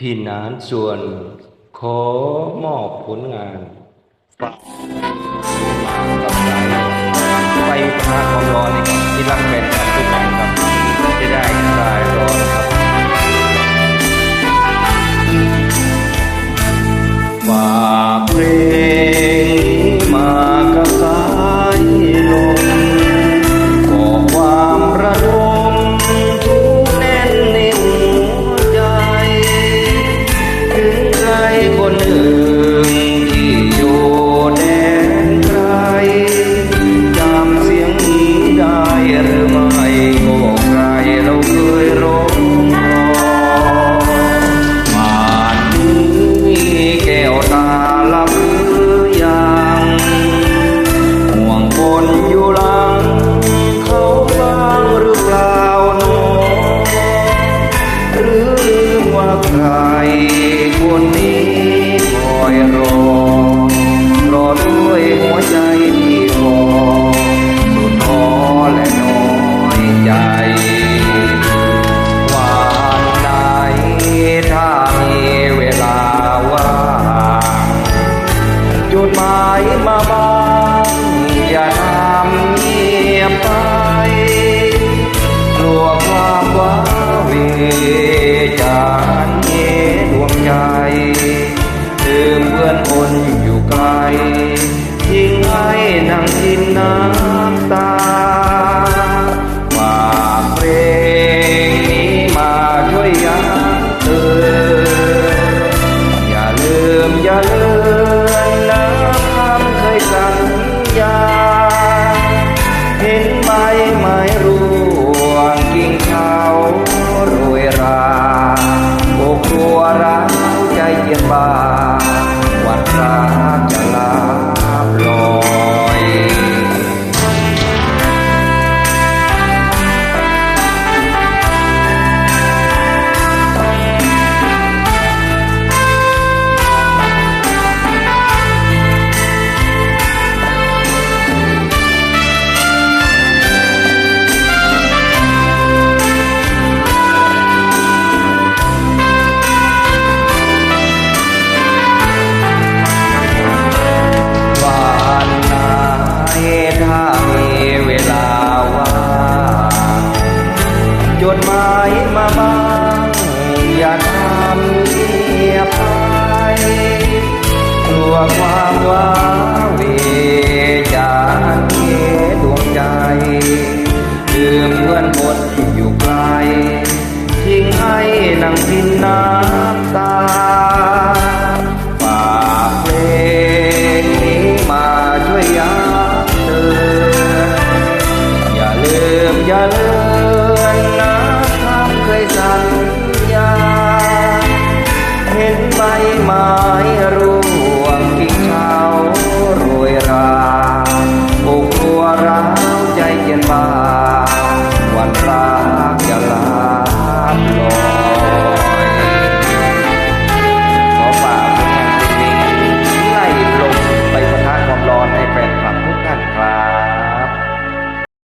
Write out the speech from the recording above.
พี่นานส่วนขอมอบผลงานฝากกับสายไฟฟ้าของรอนี่ที่รักเป็นทุกท่าน น้ำตาฝากเพลงนี้มาช่วยยัำเตือนอย่าลืมอย่าลืมน้ำคำเคยสัญญา เห็นใบไม้ร่วงกิ่งเขารวยราโอกครัวรักใจเย็นบาวันรักใจ sinar